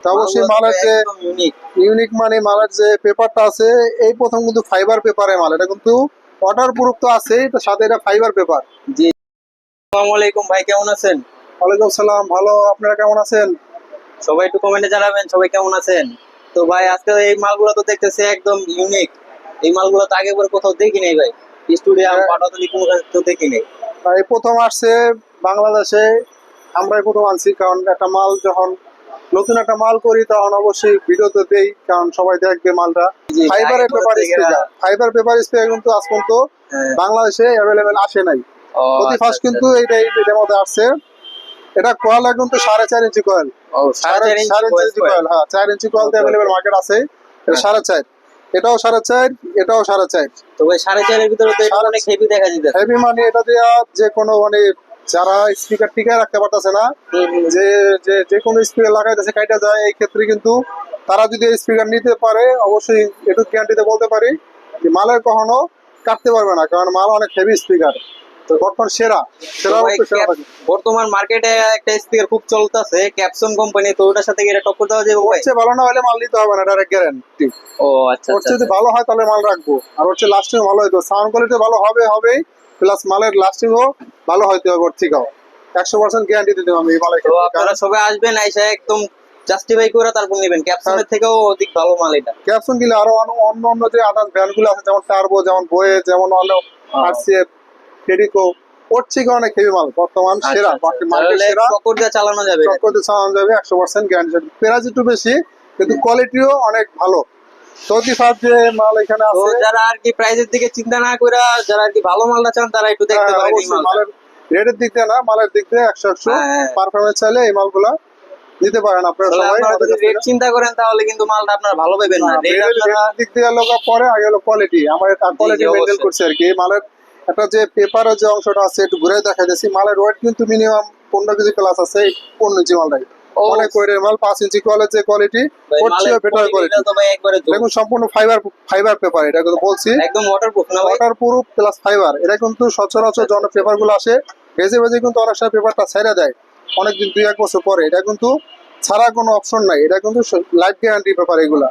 তা অবশ্যই মালের যে ইউনিক মানে মালের যে পেপারটা আছে এই প্রথম কিন্তু ফাইবার পেপারে মাল। এটা কিন্তু ওয়াটার প্রুফ তো আছে সাথে এটা ফাইবার পেপার জি। আসসালামু আলাইকুম ভাই কেমন আছেন? ওয়ালাইকুম সালাম ভালো। আপনারা কেমন আছেন? সবাই একটু কমেন্টে জানাবেন সবাই কেমন আছেন? তো ভাই আজকে এই মালগুলো তো দেখতেছি একদম ইউনিক এই মালগুলো তো আগে পরে কোথাও দেখি নাই ভাই। স্টুডিয়াম। পাটাতলি কোনো তো দেখি নাই। এই প্রথম আসছে বাংলাদেশে। আমরাই প্রথম আনছি কারণ একটা মাল যখন নতুন একটা মাল করি তখন অবশ্যই ভিডিওতে দেই কারণ সবাই দেখবে মালটা। ফাইবারের পেপার দেখে ফাইবার পেপার স্পিকার কিন্তু আজ পর্যন্ত হ্যাঁ। বাংলাদেশে অ্যাভেলেবেল আসে নাই। প্রতি আচ্ছা, ফার্স্ট আচ্ছা। কিন্তু এইটাই এটার মধ্যে আসছে। এটা কয়েল কিন্তু সাড়ে চার ইঞ্চি কয়েল ও, সাড়ে চার ইঞ্চি। কয়েল হ্যাঁ চার inch coil Okay, available market আছে। এটা হ্যাঁ। সাড়ে চার। এটাও সাড়ে চার এটাও সাড়ে চার। তো ভাই সাড়ে চারের ভিতরে তো অনেক হেভি দেখা যেতে হেভি মানে এটা দিয়ে যে কোনো মানে যারা স্পিকার টিকায় রাখতে পারতেছে না যে যে যে কোনো স্পিকার লাগাইতেছে কাইটা যায় এই ক্ষেত্রে কিন্তু তারা যদি স্পিকার নিতে পারে অবশ্যই একটু গ্যারান্টিতে বলতে পারি যে মালের কখনো কাটতে পারবে না কারণ মাল অনেক হেভি স্পিকার তো বর্তমান সেরা সেরা মার্কেটে একটা স্পিকার খুব চলতেছে ক্যাপসন কোম্পানি তো ওটার সাথে এটা টক্কর দেওয়া যাবে হচ্ছে ভালো না হলে মাল নিতে হবে না ডাইরেক্ট গ্যারান্টি ও আচ্ছা আচ্ছা যদি ভালো হয় তাহলে মাল রাখব আর হচ্ছে লাস্টিং ভালো হইতো সাউন্ড কোয়ালিটি ভালো হবে হবেই। প্লাস মালের লাস্টিংও ভালো হবে ওর থেকেও। একশো পার্সেন্ট গ্যারান্টি দিতে এই মালের আপনারা সবাই আসবেন আইসা একদম জাস্টিফাই করে তারপর নেবেন। ক্যাপসনের থেকেও অধিক ভালো মাল এটা। ক্যাপসুন দিলে আরও অন্য- অন্য যে আদার্স ব্র্যান্ডগুলো আছে যেমন টার্বো যেমন বয়ে যেমন অন্য হ্যাঁ। আরসিএফ টেডিকো ওর থেকে অনেক হেভি মাল বর্তমান সেরা বাকি মার্কেট তাহলে সেরা। টক্কর দিয়ে চালানো যাবে। চক্করতে চালানো যাবে একশো পার্সেন্ট গ্যারান্টি প্রাইস একটু বেশি কিন্তু কোয়ালিটিও অনেক ভালো। চৌত্রিশ হাত যে মাল এখানে আছে যারা আর কি প্রাইজের দিকে চিন্তা না করে যারা আর কি ভালো মালটা চান তারা একটু দেখতে হ্যাঁ, পারেন এই মালের রেটের দিক দিয়ে না মালের দিক দিয়ে একশো একশো হ্যাঁ। পারফরমেন্স চাইলে এই মালগুলা নিতে পারেন আপনারা সবাই যদি রেট চিন্তা করেন তাহলে কিন্তু মালটা আপনারা ভালো পাবেন না। না, রেট আপনারা দিক দিয়ে লোক পরে আগে হলো কোয়ালিটি আমার কোয়ালিটি মেনটেন। করছে আর কি। মালের একটা যে পেপারের যে অংশটা আছে একটু ঘুরে দেখা যাচ্ছে মালের ওয়েট কিন্তু মিনিমাম পনেরো কেজি প্লাস আছে পনেরো ইঞ্চি মালটাই। অনেক ওয়েটের মাল পাঁচ ইঞ্চি কলের যে কোয়ালিটি ভাই, ওর চেয়ে বেটার কোয়ালিটি তো। দেখুন সম্পূর্ণ ফাইবার ফাইবার পেপার এটা কিন্তু বলছি। একদম ওয়াটারপ্রুফ না প্লাস ফাইবার এটা কিন্তু সচরাচর জন পেপারগুলো আসে ভেজে ভেজে কিন্তু অনেক সময় পেপারটা ছেড়ে দেয়। অনেকদিন দুই এক বছর পরে। এটা কিন্তু ছাড়া কোনো অপশন নাই। এটা কিন্তু লাইফ গ্যারান্টি পেপার এগুলা।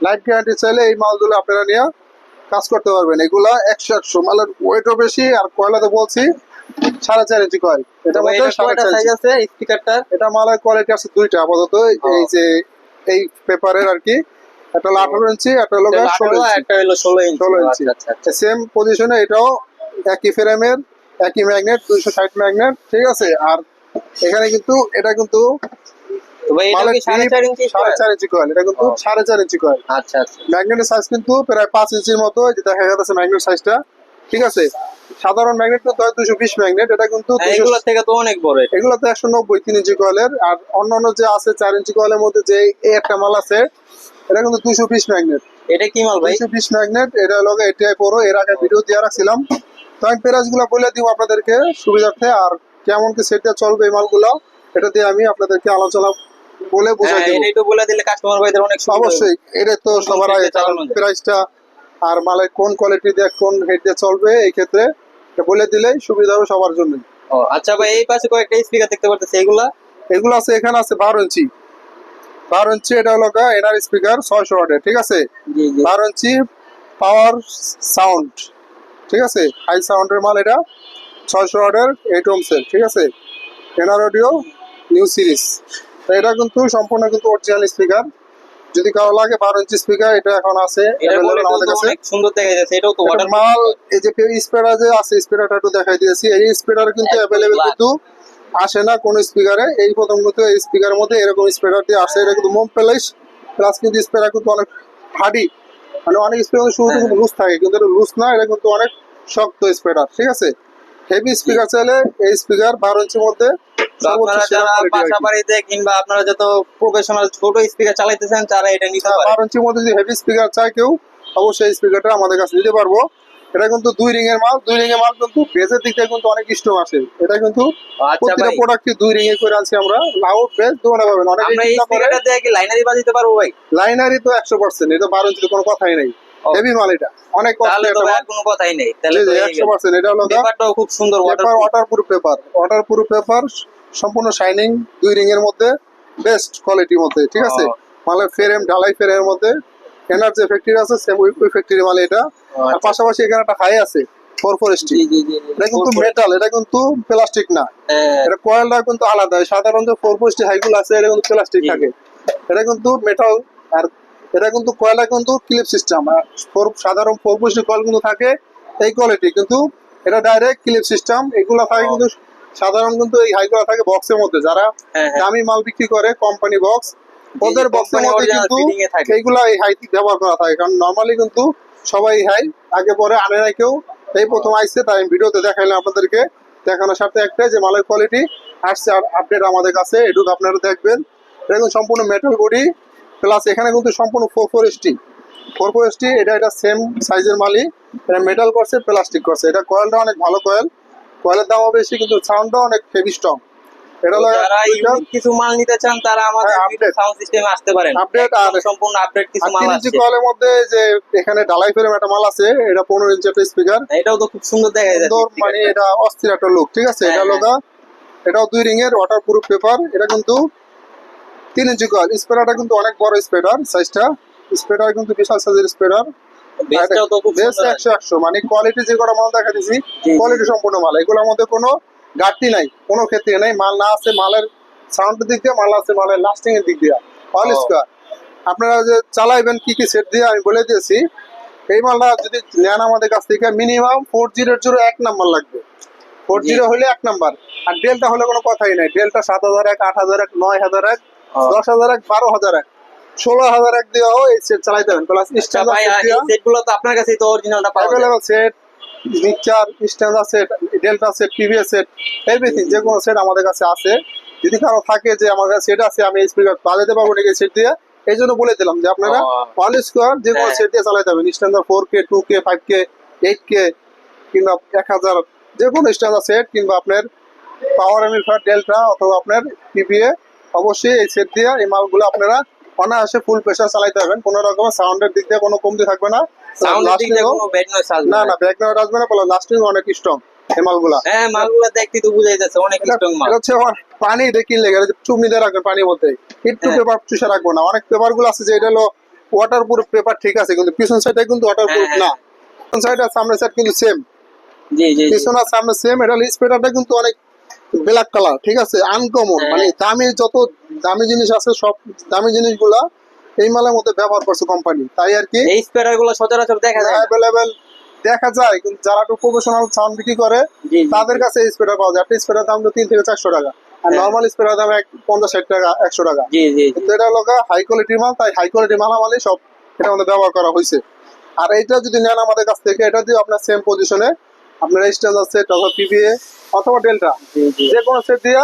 লাইফ গ্যারান্টি চাইলে এই মালগুলো আপনারা নিয়ে কাজ করতে পারবেন। এগুলা একশো একশো। মালের ওয়েটও বেশি আর কয়লা কয়লাতে বলছি সাড়ে চার ইঞ্চি কয়েল এটা মধ্যে সাড়ে চার আছে? স্পিকারটা এটা মালের কোয়ালিটি আছে দুইটা আপাতত এই- যে এই পেপারের আর কি। একটা হলো আঠারো ইঞ্চি একটা হলো একটা হলো ষোলো ইঞ্চি ষোলো ইঞ্চি আচ্ছা আচ্ছা সেম পজিশনে এটাও একই ফ্রেমের একই ম্যাগনেট দুইশো ষাট ম্যাগনেট ঠিক আছে? আর এখানে কিন্তু এটা কিন্তু সাড়ে চার ইঞ্চি কয়েল এটা কিন্তু সাড়ে চার ইঞ্চি কয়েল আচ্ছা আচ্ছা। ম্যাগনেটের সাইজ কিন্তু প্রায় পাঁচ ইঞ্চির মতো দেখা যাচ্ছে ম্যাগনেট সাইজটা ঠিক আছে? সাধারণ ম্যাগনেট কিন্তু হয় দুশো বিশ ম্যাগনেট এটা কিন্তু হ্যাঁ, 200 এগুলোর থেকে তো অনেক বড় এটা। এগুলো তো একশো নব্বই তিন ইঞ্চি কয়েলের আর অন্যান্য যে আছে চার ইঞ্চি কয়েলের মধ্যে যে এই একটা মাল আছে এটা কিন্তু দুশো বিশ ম্যাগনেট এটা কি মাল ভাই? দুইশো বিশ ম্যাগনেট এটা এর আগে ভিডিও দিয়ে রাখছিলাম। তো আমি প্রাইসগুলো বলে দিব আপনাদেরকে সুবিধার্থে আর কেমন কি সেটা চলবে এই মালগুলো এটা দিয়ে আমি আপনাদেরকে আলোচনা বলে বুঝাই হ্যাঁ, এটা একটু বলে দিলে কাস্টমার ভাইদের অনেক অবশ্যই এটা তো সবার আগে? প্রাইসটা আর মালের কোন কোয়ালিটি দিয়ে কোন হেড দিয়ে চলবে এই ক্ষেত্রে বলে দিলেই সুবিধা হবে সবার জন্য। ও, আচ্ছা ভাই এই পাশে কয়েকটা স্পিকার দেখতে পারতেছি এগুলা? এগুলো আছে এখানে আছে বারো ইঞ্চি। বারো ইঞ্চি এটা হলো এনআর স্পিকার ছয়শো ওয়াটের ঠিক আছে? জি জি। বারো ইঞ্চি পাওয়ার সাউন্ড ঠিক আছে? হাই সাউন্ডের মাল এটা ছয়শো ওয়াটের এইট ওমসের ঠিক আছে? এনার অডিও নিউ সিরিজ এটা কিন্তু সম্পূর্ণ কিন্তু অরিজিনাল স্পিকার যদি কারও লাগে বারো ইঞ্চি স্পিকার এটা এখন আছে আমাদের কাছে। সুন্দর দেখা যাচ্ছে। এটাও তো ওয়াটার মাল এই যে স্পিকার যে আছে স্পিকারটা একটু দেখাই দিয়েছি। এই স্পিকার কিন্তু অ্যাভেলেবেল কিন্তু আসে না কোন স্পিকারে এই প্রথম কিন্তু এই স্পিকারের মধ্যে এরকম স্পিকার দিয়ে আসে। এটা কিন্তু মোম প্যালেস প্লাস কিন্তু স্পিকার কিন্তু অনেক হার্ডি মানে অনেক স্পিকার শুরুতে হ্যাঁ। কিন্তু লুজ থাকে কিন্তু এটা লুজ না এটা কিন্তু অনেক শক্ত স্পিকার ঠিক আছে? হেভি স্পিকার চাইলে এই স্পিকার বারো ইঞ্চির মধ্যে আপনারা যারা বাসা বাড়িতে কিংবা আপনারা যত প্রফেশনাল ছোট স্পিকার চালাইতেছেন তারা এটা নিতে পারে। বারো ইঞ্চির মধ্যে যদি হেভি স্পিকার চায় কেউ অবশ্যই স্পিকারটা আমাদের কাছে নিতে পারব। এটা কিন্তু দুই রিং এর মাল দুই রিং এর মাল কিন্তু বেজের দিক থেকে কিন্তু অনেক স্ট্রং আসে এটা কিন্তু আচ্ছা প্রতিটা ভাই। দুই রিং এ করে আনছি আমরা। লাউড বেস দোকানে পাবেন। অনেক আমরা এই স্পিকারটা দিয়ে কি লাইনারি বাজাতে পারব ভাই? লাইনারই তো একশো পার্সেন্ট এটা বারো ইঞ্চিতে কোনো কথাই নেই। হেভি মাল এটা। অনেক ভাই আর কোনো কথাই নেই। তাহলে তো একশো পার্সেন্ট এটা হলো পেপারটাও খুব সুন্দর water paper water proof paper water paper সম্পূর্ণ শাইনিং দুই রিং এর মধ্যে বেস্ট কোয়ালিটির মধ্যে ঠিক আছে। মালের ফ্রেম ঢালাই ফ্রেমের মধ্যে এনার্জি ফ্যাক্টরি আছে সেম ওই ফ্যাক্টরি মাল এটা। আর আচ্ছা। পাশাপাশি এখানে একটা হাই আছে ফোর ফোর। এটা কিন্তু মেটাল এটা কিন্তু প্লাস্টিক না। হ্যাঁ, এটা কয়েলটা কিন্তু আলাদা সাধারণত ফোর ফোর স্টি হাইগুলো আছে এটা কিন্তু প্লাস্টিক থাকে। এটা কিন্তু মেটাল আর এটা কিন্তু কয়লা কিন্তু ক্লিপ সিস্টেম ফোর সাধারণ ফোর ফোর কয়েল কিন্তু থাকে এই কোয়ালিটি কিন্তু এটা ডাইরেক্ট ক্লিপ সিস্টেম এগুলো থাকে কিন্তু সাধারণ কিন্তু এই হাইগুলো থাকে বক্সের মধ্যে। যারা হ্যাঁ, হ্যাঁ। দামি মাল বিক্রি করে কোম্পানি বক্স ওদের বক্সের মধ্যে কিন্তু। এইগুলা এই হাই ব্যবহার করা থাকে। কারণ নর্মালি কিন্তু সবাই হাই আগে পরে আনে নাই কেউ। এই প্রথম আইসছে তাই আমি ভিডিওতে দেখাইলাম আপনাদেরকে। দেখানোর সাথে একটাই যে মালের কোয়ালিটি আসছে আর আপডেট আমাদের কাছে। এটুকু আপনারা দেখবেন। এটা কিন্তু সম্পূর্ণ মেটাল বডি প্লাস এখানে কিন্তু সম্পূর্ণ four four ST four four ST এটা এটা সেম সাইজের মালই। এটা মেটাল করছে প্লাস্টিক করছে। এটা কয়েলটা অনেক ভালো কয়েল কয়েলের দামও বেশি কিন্তু সাউন্ডটাও অনেক হেভি স্ট্রং এটা যারা ইউনিক কিছু মাল নিতে চান তারা আমাদের হ্যাঁ, সাউন্ড সিস্টেমে আসতে পারেন। Update আর- সম্পূর্ণ আপডেট কিছু মাল আছে। ইঞ্চি মধ্যে যে এখানে ডালাই ফ্রেম একটা মাল আছে এটা পনেরো ইঞ্চি একটা স্পিকার এটাও তো খুব সুন্দর দেখা যায়। সুন্দর মানে এটা অস্থির একটা লুক ঠিক আছে? হ্যাঁ, এটা লোকা এটাও দুই রিং এর ওয়াটার প্রুফ পেপার এটা কিন্তু তিন ইঞ্চি কয়েল স্পেডারটা কিন্তু অনেক বড় স্পেডার সাইজটা স্পেডার কিন্তু বিশাল সাইজের স্পেডার বেস্ট একশো একশো। মানে কোয়ালিটি যে কটা মাল দেখা জি। কোয়ালিটি সম্পূর্ণ মাল। এগুলোর মধ্যে কোনো ঘাটতি নাই কোনো ক্ষেত্রে নাই। মাল না আছে মালের সাউন্ডের দিক দিয়ে মাল আছে মালের লাস্টিং এর দিক দিয়ে। অল স্কোয়ার আপনারা যে চালাইবেন কি কি সেট দিয়ে আমি বলে দিয়েছি। এই মালটা যদি নেন আমাদের কাছ থেকে মিনিমাম ফোর জিরো জিরো এক নাম্বার লাগবে। ফোর জিরো হলে এক নাম্বার আর ডেলটা হলে কোনো কথাই নাই। ডেলটা সাত হাজার এক আট হাজার এক নয় হাজার এক দশ হাজার এক বারো হাজার এক। ষোলো হাজার এক দিয়েও এই সেট চালাইতে পারেন প্লাস আচ্ছা সেট দিয়া তো আপনার কাছেই তো অরিজিনালটা পাওয়া available set mixture standard set delta set set everything যে কোনো সেট আমাদের কাছে আছে। যদি কারও থাকে যে আমার কাছে সেট আছে আমি স্পিকার বাজাতে পারব নাকি সেট দিয়ে? এই জন্য বলে দিলাম যে আপনারা। ওয়ান স্কোয়ার যে কোনো হ্যাঁ। সেট দিয়ে চালাতে পারবেন standard four K two K five K eight K কিংবা এক হাজার যে কোনো স্ট্যান্ডার্ড সেট কিংবা আপনার পাওয়ার এমিফার ডেল্টা অথবা আপনার পিপিএ অবশ্যই এই সেট দিয়ে এই মালগুলো আপনারা অনায়াসে ফুল প্রেশার চালাইতে পারবেন কোনো রকমের সাউন্ডের দিক দিয়ে কোনো কমতি থাকবে না। সাউন্ডের দিক দিয়ে কোনো ব্যাড নয়েস আসবে না। না না আসবে না বলো লাস্টিং অনেক স্ট্রং এই মালগুলা। হ্যাঁ মালগুলো দেখতে তো বুঝাই যাচ্ছে অনেক এটা স্ট্রং মাল। হচ্ছে পানি দেখি লেগে চুমনি দিয়ে রাখবেন পানির মধ্যে। একটু হ্যাঁ। পেপার চুষে রাখব না। অনেক পেপারগুলো আছে যে এটা হলো ওয়াটার প্রুফ পেপার ঠিক আছে কিন্তু পিছন সাইডে কিন্তু ওয়াটার প্রুফ হ্যাঁ, না। পিছন সাইড আর সামনের সাইড কিন্তু সেম জি জি জি। পিছন আর সামনে সেম এটা স্পেটারটা কিন্তু অনেক ব্ল্যাক কালার ঠিক আছে? আনকমন হ্যাঁ। মানে দামি যত দামি জিনিস আছে সব দামি জিনিসগুলা এই মালের মধ্যে ব্যবহার করছে কোম্পানি তাই আর কি? এই স্পেয়ারগুলো সচরাচর দেখা যায়। অ্যাভেলেবেল দেখা যায় কিন্তু যারা একটু প্রফেশনাল সাউন্ড বিক্রি করে তাদের। কাছে স্প্রেটার পাওয়া যায়। একটা স্প্রেটার দাম তো তিন থেকে চারশো টাকা। আর হ্যাঁ। নর্মাল স্প্রেটার দাম এক পঞ্চাশ ষাট টাকা একশো টাকা। জি জি কিন্তু এটা হলো হাই কোয়ালিটির মাল তাই হাই কোয়ালিটির মালামালই সব এটা আমাদের ব্যবহার করা হয়েছে। আর এইটা যদি নেন আমাদের কাছ থেকে এটা দিয়ে আপনার সেম পজিশনে আপনার স্ট্যান্ডার্ড আছে অথবা পিভিএ অথবা ডেল্টা যে কোনো সেট দিয়া